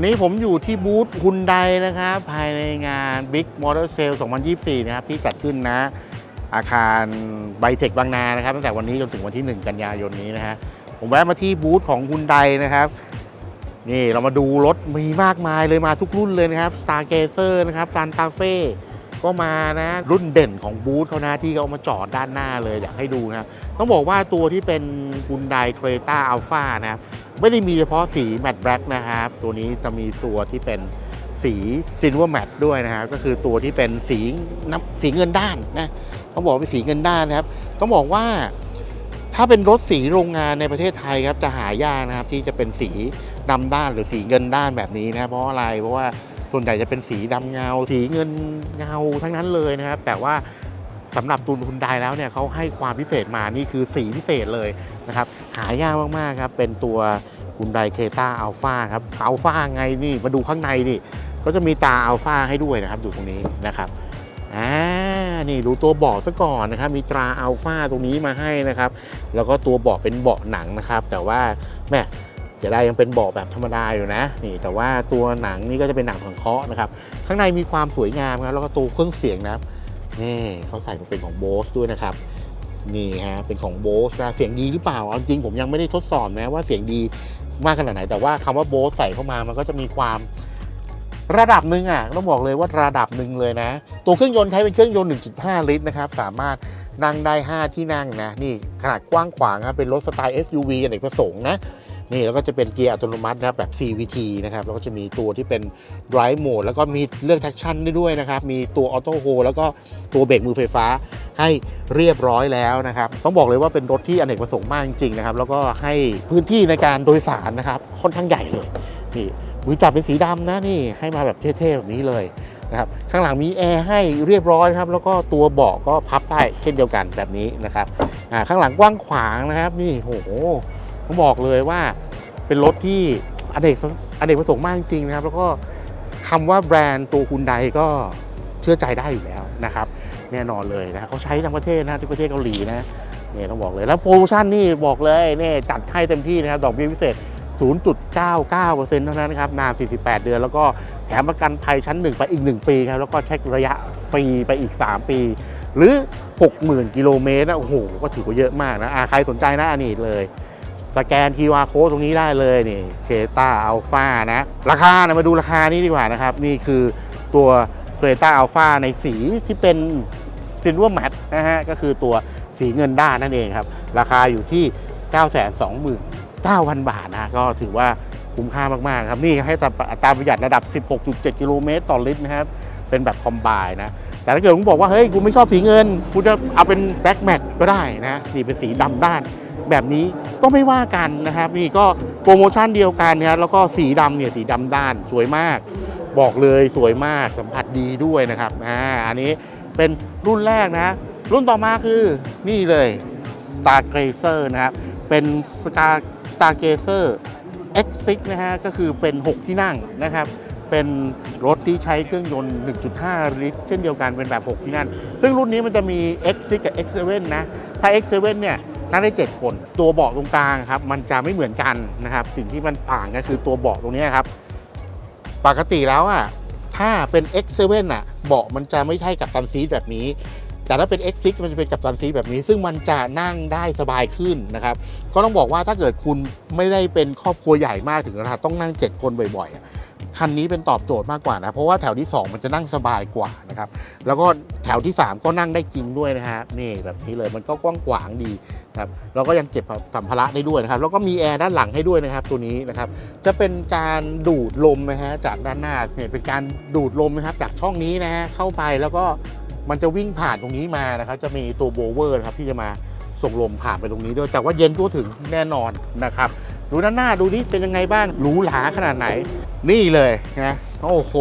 อนนี้ผมอยู่ที่บูธฮุนไดนะครับ ภายในงาน Big Motor Sale 2024 นะครับ ที่จัดขึ้นนะ อาคารไบเทคบางนานะครับ ตั้งแต่วันนี้จนถึงวันที่ 1 กันยายนนี้นะฮะผมแวะมาที่บูธของฮุนไดนะครับ นี่เรามาดูรถมีมากมายเลยมาทุกรุ่นเลยนะครับ Star g a z e r นะครับ Santa Fe ก็มานะรุ่นเด่นของบูธเขานะที่เขาเอามาจอดด้านหน้าเลยอยากให้ดูนะต้องบอกว่าตัวที่เป็นฮุนไดเ r รต้าอัลฟานะครับ ไม่ได้มีเฉพาะสีแมตต์แบล็กนะครับ ตัวนี้จะมีตัวที่เป็นสีซินเวอร์แมตต์ด้วยนะครับ ก็คือตัวที่เป็นสีน้ำสีเงินด้านนะต้องบอกว่าเป็นสีเงินด้านนะครับ ต้องบอกว่าถ้าเป็นรถสีโรงงานในประเทศไทยครับจะหายากนะครับ ที่จะเป็นสีดำด้านหรือสีเงินด้านแบบนี้นะเพราะอะไรเพราะว่าส่วนใหญ่จะเป็นสีดำเงา สีเงินเงาทั้งนั้นเลยนะครับ แต่ว่าสำหรับตูนคุณไดแล้วเนี่ยเขาให้ความพิเศษมานี่คือสีพิเศษเลยนะครับ หายากมากๆครับเป็นตัว คุณไดเคต้าอัลฟาครับอัลฟาไงนี่มาดูข้างในนี่ก็จะมีตาอัลฟาให้ด้วยนะครับอยู่ตรงนี้นะครับอ่านี่ดูตัวเบาะซะก่อนนะครับ มีตราอัลฟาตรงนี้มาให้นะครับ แล้วก็ตัวเบาะเป็นเบาะหนังนะครับ แต่ว่าแม่เสียดายยังเป็นเบาะแบบธรรมดาอยู่นะนี่แต่ว่าตัวหนังนี่ก็จะเป็นหนังสังเคราะห์นะครับ ข้างในมีความสวยงามครับแล้วก็ตัวเครื่องเสียงนะครับนี่เขาใส่มาเป็นของโบสด้วยนะครับนี่ฮะเป็นของโบสนะเสียงดีหรือเปล่าเอาจริงผมยังไม่ได้ทดสอบนะว่าเสียงดี มากขนาดไหน แต่ว่าคำว่าโบสใส่เข้ามามันก็จะมีความระดับหนึ่งอะต้องบอกเลยว่าระดับหนึ่งเลยนะ ตัวเครื่องยนต์ใช้เป็นเครื่องยนต์ 1.5 ลิตรนะครับ สามารถนั่งได้ 5 ที่นั่งนะ นี่ขนาดกว้างขวางครับเป็นรถสไตล์ SUV อเนกประสงค์นะ นี่แล้วก็จะเป็นเกียร์อัตโนมัตินะครับแบบ CVT นะครับแล้วก็จะมีตัวที่เป็น Drive Mode แล้วก็มีเลือก Traction ได้ด้วยนะครับ มีตัว Auto Hold แล้วก็ตัวเบรกมือไฟฟ้าให้เรียบร้อยแล้วนะครับ ต้องบอกเลยว่าเป็นรถที่อเนกประสงค์มากจริงๆนะครับ แล้วก็ให้พื้นที่ในการโดยสารนะครับ ค่อนข้างใหญ่เลยนี่มือจับเป็นสีดำนะนี่ให้มาแบบเท่ๆแบบนี้เลยนะครับข้างหลังมีแอร์ให้เรียบร้อยครับ แล้วก็ตัวเบาะก็พับได้เช่นเดียวกันแบบนี้นะครับข้างหลังกว้างขวางนะครับ นี่โห ผมบอกเลยว่าเป็นรถที่อเนกอเนกประสงค์มากจริงๆนะครับ แล้วก็คำว่าแบรนด์ตัวคุณใดก็เชื่อใจได้อยู่แล้วนะครับ แน่นอนเลยนะเขาใช้ทั้งประเทศนะที่ประเทศเกาหลีนะเนี่ยต้องบอกเลยแล้วโปรโมชั่นนี่บอกเลยเนี่ยจัดให้เต็มที่นะครับดอกเบี้ยพิเศษ 0.99%เท่านั้นนะครับนาน 48 เดือน แล้วก็แถมประกันภัยชั้น 1 ไปอีก 1 ปีครับแล้วก็เช็คระยะฟรีไปอีก 3 ปี หรือ 60,000 กิโลเมตรนะโอ้โห ก็ถือว่าเยอะมากนะะใครสนใจนะอันนี้เลย สแกน QR code ตรงนี้ได้เลยนี่เคต้าอัลฟานะ ราคานะมาดูราคานี้ดีกว่านะครับ นี่คือตัวเคต้าอัลฟาในสีที่เป็นซินเวอร์แมทนะฮะ ก็คือตัวสีเงินด้านนั่นเองครับ ราคาอยู่ที่ 929,000 บาทนะก็ถือว่าคุ้มค่ามากๆครับ นี่ให้อัตราประหยัดระดับ 16.7 กิโลเมตรต่อลิตรนะครับ เป็นแบบคอมไบนะ แต่ถ้าเกิดคุณบอกว่า เฮ้ยคุณไม่ชอบสีเงินคุณจะเอาเป็นแบล็กแมทก็ได้นะ นี่เป็นสีดำด้าน แบบนี้ก็ไม่ว่ากันนะครับนี่ก็โปรโมชั่นเดียวกันนะครับแล้วก็สีดำเนี่ยสีดำด้านสวยมาก บอกเลยสวยมากสัมผัสดีด้วยนะครับอ่าอันนี้เป็นรุ่นแรกนะ รุ่นต่อมาคือนี่เลย Star Grazer นะครับเป็น Star Star Grazer X6 นะฮะก็คือเป็น 6 ที่นั่งนะครับเป็นรถที่ใช้เครื่องยนต์ 1.5 ลิตร เช่นเดียวกันเป็นแบบ 6 ที่นั่งซึ่งรุ่นนี้มันจะมี X6 กับ X7 นะ ถ้า X7 เนี่ย นั่งได้ 7 คน ตัวเบาะตรงกลางครับมันจะไม่เหมือนกันนะครับ สิ่งที่มันต่างก็คือตัวเบาะตรงนี้ครับ ปกติแล้วอะถ้าเป็น X7 อะเบาะมันจะไม่ใช่กับตันซีแบบนี้ แต่ถ้าเป็น X6 มันจะเป็นกับตันซีแบบนี้ ซึ่งมันจะนั่งได้สบายขึ้นนะครับ ก็ต้องบอกว่าถ้าเกิดคุณไม่ได้เป็นครอบครัวใหญ่มากถึงขนาดต้องนั่ง 7 คนบ่อยๆอะ คันนี้เป็นตอบโจทย์มากกว่านะเพราะว่าแถวที่ 2 มันจะนั่งสบายกว่านะครับแล้วก็แถวที่ 3 ก็นั่งได้จริงด้วยนะฮะนี่แบบนี้เลยมันก็กว้างขวางดีครับแล้วก็ยังเก็บสัมภาระได้ด้วยนะครับแล้วก็มีแอร์ด้านหลังให้ด้วยนะครับตัวนี้นะครับจะเป็นการดูดลมนะฮะจากด้านหน้าเนี่ยเป็นการดูดลมนะครับจากช่องนี้นะฮะเข้าไปแล้วก็มันจะวิ่งผ่านตรงนี้มานะครับจะมีตัวโบเวอร์นะครับที่จะมาส่งลมผ่านไปตรงนี้ด้วย แต่ว่าเย็นทั่วถึงแน่นอนนะครับ ดูด้านหน้าดูนี่เป็นยังไงบ้างหรูหราขนาดไหน นี่เลยนะโอ้โห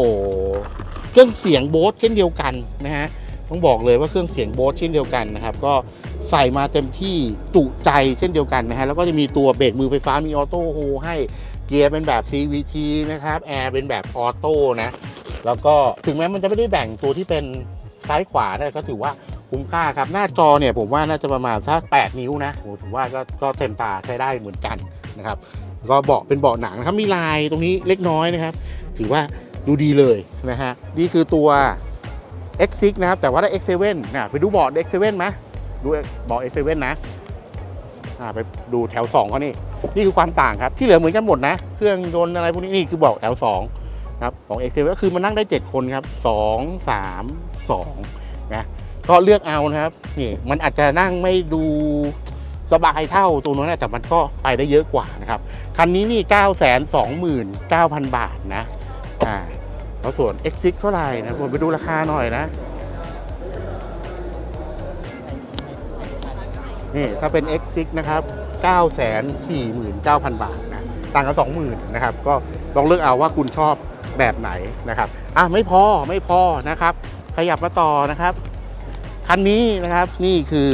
เครื่องเสียงโบสเช่นเดียวกันนะฮะต้องบอกเลยว่าเครื่องเสียงโบสเช่นเดียวกันนะครับ ก็ใส่มาเต็มที่จุใจเช่นเดียวกันนะฮะแล้วก็จะมีตัวเบรกมือไฟฟ้ามีออโต้โฮให้เกียร์เป็นแบบ CVT นะครับแอร์เป็นแบบออโต้นะแล้วก็ถึงแม้มันจะไม่ได้แบ่งตัวที่เป็นซ้ายขวานะก็ถือว่าคุ้มค่าครับ หน้าจอเนี่ยผมว่าน่าจะประมาณสัก8นิ้วนะผมว่าก็ก็เต็มตาใช้ได้เหมือนกัน นะครับก็เบาะเป็นเบาะหนังนะครับมีลายตรงนี้เล็กน้อยนะครับ ถือว่าดูดีเลยนะฮะนี่คือตัว X6 นะครับแต่ว่าได้ X7 นะไปดูเบาะ X7 ไหมดูเบาะ X7 นะอ่าไปดูแถว2เขานี่นี่คือความต่างครับที่เหลือเหมือนกันหมดนะ เครื่องยนต์อะไรพวกนี้นี่คือเบาะแถว2ครับของ X7 ก็คือมันนั่งได้ 7 คนครับ 2 3 2นะก็เลือกเอานะครับนี่มันอาจจะนั่งไม่ดู สบายเท่าตัวนู้นนะแต่มันก็ไปได้เยอะกว่านะครับ คันนี้นี่ 9 2 9 0 0 0 บาทนะอ่าแล้วส่วน X6 เท่าไหร่นะผมไปดูราคาหน่อยนะนี่ถ้าเป็น X6 นะครับ 949,000 บาทนะต่างกัน 20,000นะครับ ก็ลองเลือกเอาว่าคุณชอบแบบไหนนะครับอะไม่พอไม่พอนะครับ ขยับมาต่อนะครับ คันนี้นะครับนี่คือ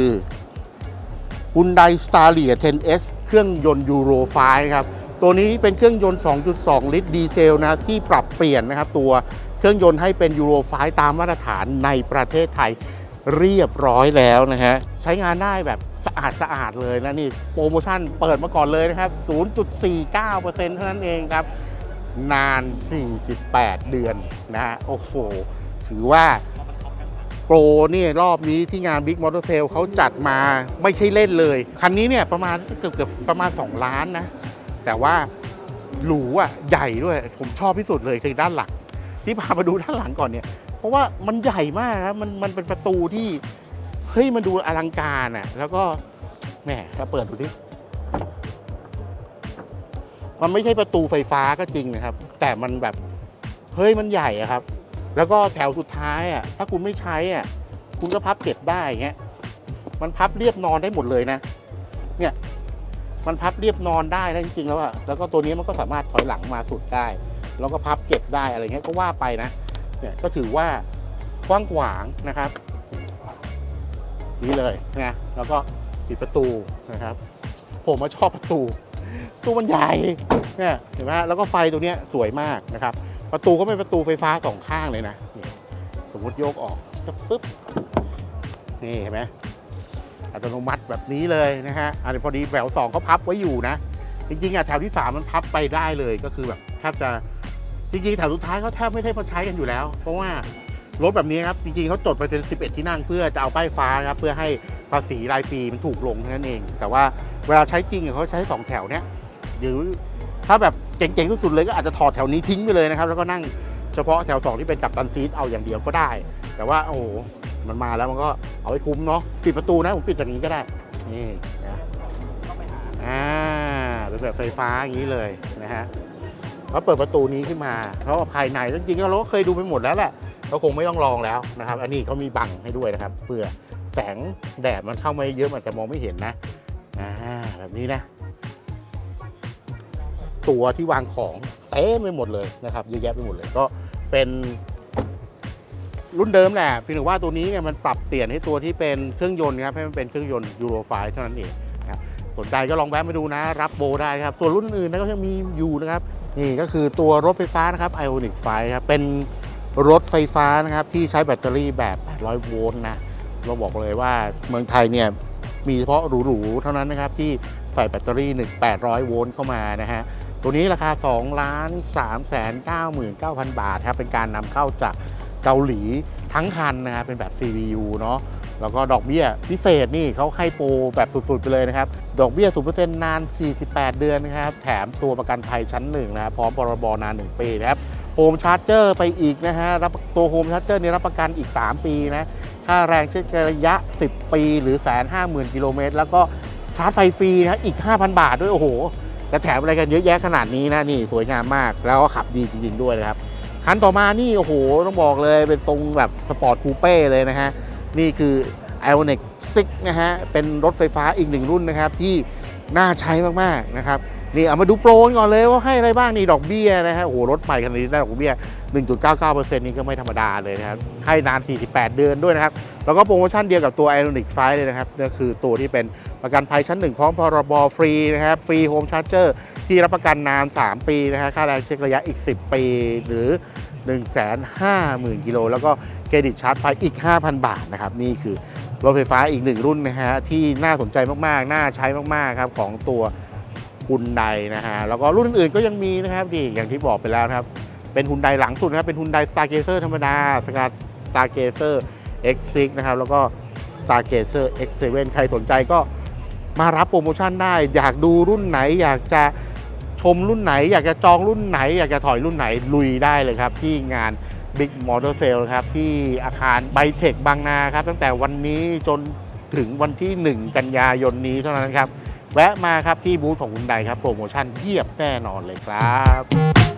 Hyundai Staria 10S เครื่องยนต์ Euro 5ครับตัวนี้เป็นเครื่องยนต์ 2.2 ลิตรดีเซลนะที่ปรับเปลี่ยนนะครับตัวเครื่องยนต์ให้เป็น Euro 5ตามมาตรฐานในประเทศไทยเรียบร้อยแล้วนะฮะใช้งานได้แบบสะอาดสะอาดเลยนะนี่โปรโมชั่นเปิดมาก่อนเลยนะครับ 0.49%เท่านั้นเองครับ นาน 48 เดือนนะฮะโอ้โห ถือว่า โปรเนี่ยรอบนี้ที่งาน Big Motor Sale เขาจัดมาไม่ใช่เล่นเลย คันนี้เนี่ยประมาณเกือบเกือบประมาณ 2 ล้านนะ แต่ว่าหรูอะใหญ่ด้วย ผมชอบที่สุดเลยคือด้านหลังที่พามาดูด้านหลังก่อนเนี่ย เพราะว่ามันใหญ่มากครับมันมันเป็นประตูที่เฮ้ยมันดูอลังการอะ แล้วก็แหมถ้าเปิดดูที่มันไม่ใช่ประตูไฟฟ้าก็จริงนะครับ แต่มันแบบเฮ้ยมันใหญ่อะครับ แล้วก็แถวสุดท้ายอะถ้าคุณไม่ใช้อะคุณก็พับเก็บได้อย่างเงี้ยมันพับเรียบนอนได้หมดเลยนะ เนี่ยมันพับเรียบนอนได้นะจริงๆแล้วอะแล้วก็ตัวนี้มันก็สามารถถอยหลังมาสุดได้ แล้วก็พับเก็บได้อะไรเงี้ยก็ว่าไปนะเนี่ยก็ถือว่ากว้างขวางนะครับ นี่เลยนะแล้วก็ปิดประตูนะครับ ผมมาชอบประตูตู้มันใหญ่เนี่ยเห็นไหมแล้วก็ไฟตัวนี้สวยมากนะครับ ประตูก็เป็นประตูไฟฟ้าสองข้างเลยนะนี่สมมติโยกออกก็ปึ๊บนี่เห็นไหมอัตโนมัติแบบนี้เลยนะฮะอันนี้พอดีแถวสองเขาพับไว้อยู่นะ จริงๆอะแถวที่สามมันพับไปได้เลยก็คือแบบแทบจะจริงๆแถวสุดท้ายเขาแทบไม่ได้มาใช้กันอยู่แล้ว เพราะว่ารถแบบนี้ครับจริงๆเขาจดไปเป็น 11 ที่นั่งเพื่อจะเอาป้ายฟ้าครับเพื่อให้ภาษีรายปีมันถูกลงเท่านั้นเอง แต่ว่าเวลาใช้จริงเขาใช้ 2 แถวเนี้ยหรือ ถ้าแบบเจ๋งๆสุดๆเลยก็อาจจะถอดแถวนี้ทิ้งไปเลยนะครับ แล้วก็นั่งเฉพาะแถว 2 ที่เป็นกัปตันซีทเอาอย่างเดียวก็ได้ แต่ว่าโอ้โหมันมาแล้วมันก็เอาไว้คุ้มเนาะปิดประตูนะผมปิดจากนี้ก็ได้นี่นะอ่าเป็นแบบไฟฟ้าอย่างนี้เลยนะฮะก็เปิดประตูนี้ขึ้นมาเพราะว่าภายในจริงๆเราก็เคยดูไปหมดแล้วแหละก็คงไม่ต้องลองแล้วนะครับ อันนี้เขามีบังให้ด้วยนะครับเพื่อแสงแดดมันเข้ามาเยอะมันอาจจะมองไม่เห็นนะอ่าแบบนี้นะ ตัวที่วางของเต็มไปหมดเลยนะครับเยอะแยะไปหมดเลยก็เป็นรุ่นเดิมแหละเพียงแต่ว่าตัวนี้เนี่ยมันปรับเปลี่ยนให้ตัวที่เป็นเครื่องยนต์ครับให้มันเป็นเครื่องยนต์ยูโรไฟเท่านั้นเองนะครับสนใจก็ลองแวะมาดูนะ รับโบได้ครับ ส่วนรุ่นอื่นนะก็ยังมีอยู่นะครับ นี่ก็คือตัวรถไฟฟ้านะครับ Ionic 5ครับเป็นรถไฟฟ้านะครับที่ใช้แบตเตอรี่แบบ 800 โวลต์นะเราบอกเลยว่าเมืองไทยเนี่ยมีเฉพาะหรูๆเท่านั้นนะครับที่ใส่แบตเตอรี่ 1 800 โวลต์เข้ามานะฮะ ตัวนี้ราคา2ล้าน3แสน99,000 บาทครับเป็นการนำเข้าจากเกาหลีทั้งคันนะครับเป็นแบบ CVU เนาะแล้วก็ดอกเบี้ยพิเศษนี่เขาให้โปรแบบสุดๆไปเลยนะครับ ดอกเบี้ย 0%นาน 48 เดือนนะครับ แถมตัวประกันภัยชั้นหนึ่งนะครับ พร้อมพรบนาน 1 ปีนะครับโฮมชาร์จเจอร์ไปอีกนะฮะรับตัวโฮมชาร์จเจอร์นี่รับประกันอีก 3 ปีนะ ค่าแรงเช็คระยะ 10 ปี หรือ150,000กิโลเมตรแล้วก็ชาร์จไฟฟรีนะอีก 5,000 บาทด้วยโอ้โห จะแถมอะไรกันเยอะแยะขนาดนี้นะนี่สวยงามมาก แล้วก็ขับดีจริง ๆ ด้วยนะครับคันต่อมานี่โอ้โหต้องบอกเลยเป็นทรงแบบสปอร์ตคูเป้เลยนะฮะนี่คือ i o n i c 6นะฮะเป็นรถไฟฟ้าอีกหนึ่งรุ่นนะครับที่ น่าใช้มากๆนะครับนี่เอามาดูโปรก่อนเลยว่าให้อะไรบ้างนี่ดอกเบี้ยนะฮะโอ้โหรถใหม่คันนี้ได้ดอกเบี้ย 1.99%นี่ก็ไม่ธรรมดาเลยนะครับ ให้นาน 48 เดือนด้วยนะครับ แล้วก็โปรโมชั่นเดียวกับตัว i o n i c 5เลยนะครับก็คือตัวที่เป็นประกันภัยชั้น 1 พร้อมพรบฟรีนะครับ ฟรีโฮมชาร์จเจอร์ที่รับประกันนาน 3 ปีนะฮะค่าแรงเช็คระยะอีก 10 ปีหรือ 150,000 กิโลแล้วก็เครดิตชาร์จไฟอีก 5,000 บาทนะครับนี่คือ รถไฟฟ้าอีกหนึ่งรุ่นนะฮะที่น่าสนใจมากๆ น่าใช้มากๆครับของตัวฮุนไดนะฮะแล้วก็รุ่นอื่นๆก็ยังมีนะครับดีอย่างที่บอกไปแล้วนะครับ เป็นฮุนไดหลังสุดนะครับ เป็นฮุนได Stargazer ธรรมดา Stargazer X6 นะครับ แล้วก็ Stargazer X7 ใครสนใจก็มารับโปรโมชั่นได้ อยากดูรุ่นไหน อยากจะชมรุ่นไหน อยากจะจองรุ่นไหน อยากจะถอยรุ่นไหนลุยได้เลยครับ ที่งาน Big Motor Sale ครับที่อาคารไบเทคบางนาครับ ตั้งแต่วันนี้จนถึงวันที่ 1 กันยายนนี้เท่านั้นครับ แวะมาครับที่บูธของคุณใดครับ โปรโมชั่นเพียบแน่นอนเลยครับ